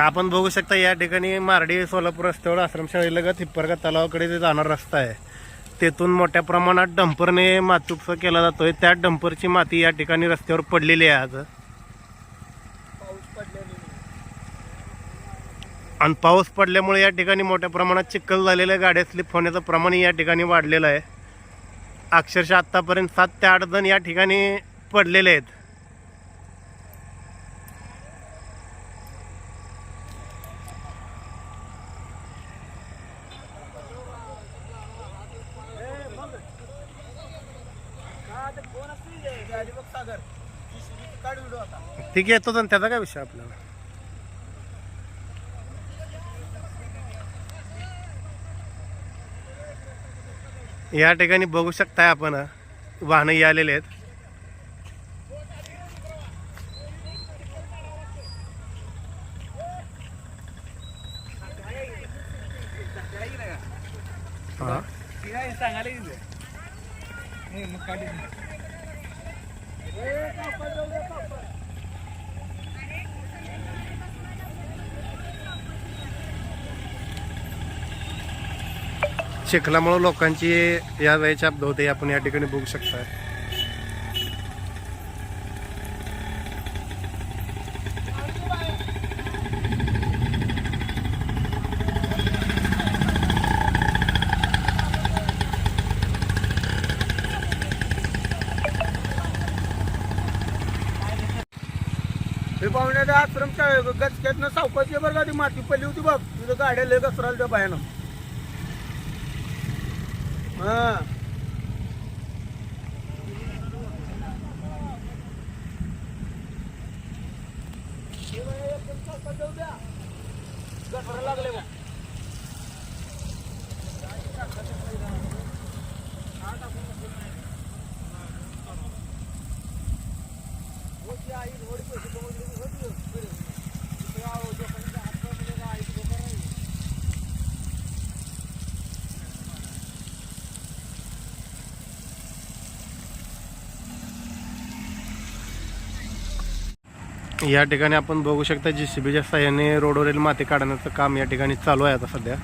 आपण बघू शकता या ठिकाणी मारडी सोलापूर रस्त्यावर आश्रमशाळेलगत हिप्परगा तलावाकडे जे जाणारा रस्ता आहे तेथून मोठ्या प्रमाणात डंपरने मातुपसा केला जातोय. त्या डंपरची माती या ठिकाणी रस्त्यावर पडलेली आहे आज. आणि पाऊस पडल्यामुळे या ठिकाणी मोठ्या प्रमाणात चिखल झालेल्या गाड्या स्लिप होण्याचं प्रमाण या ठिकाणी वाढलेलं आहे. अक्षरशः आत्तापर्यंत सात ते आठ जण या ठिकाणी पडलेले आहेत. ठीक आहे येतो त्याचा काय विषय आपल्याला? या ठिकाणी बघू शकताय आपण वाहनही आलेले आहेत. हा. चिखलामुळं लोकांची या वेळेच्या अपघात होते आपण या ठिकाणी बघू शकता. हे पाहुण्याचा आश्रम गचक्यातनं सावकाची बरं का ती माती पडली होती बाप तुझं गाड्या लय घसराल त्या बायानं. हा. घसरा लागले बघ. या ठिकाणी आपण बघू शकता जी सी बीच्या साह्याने रोडवरील माती काढण्याचं काम या ठिकाणी चालू आहे आता सध्या.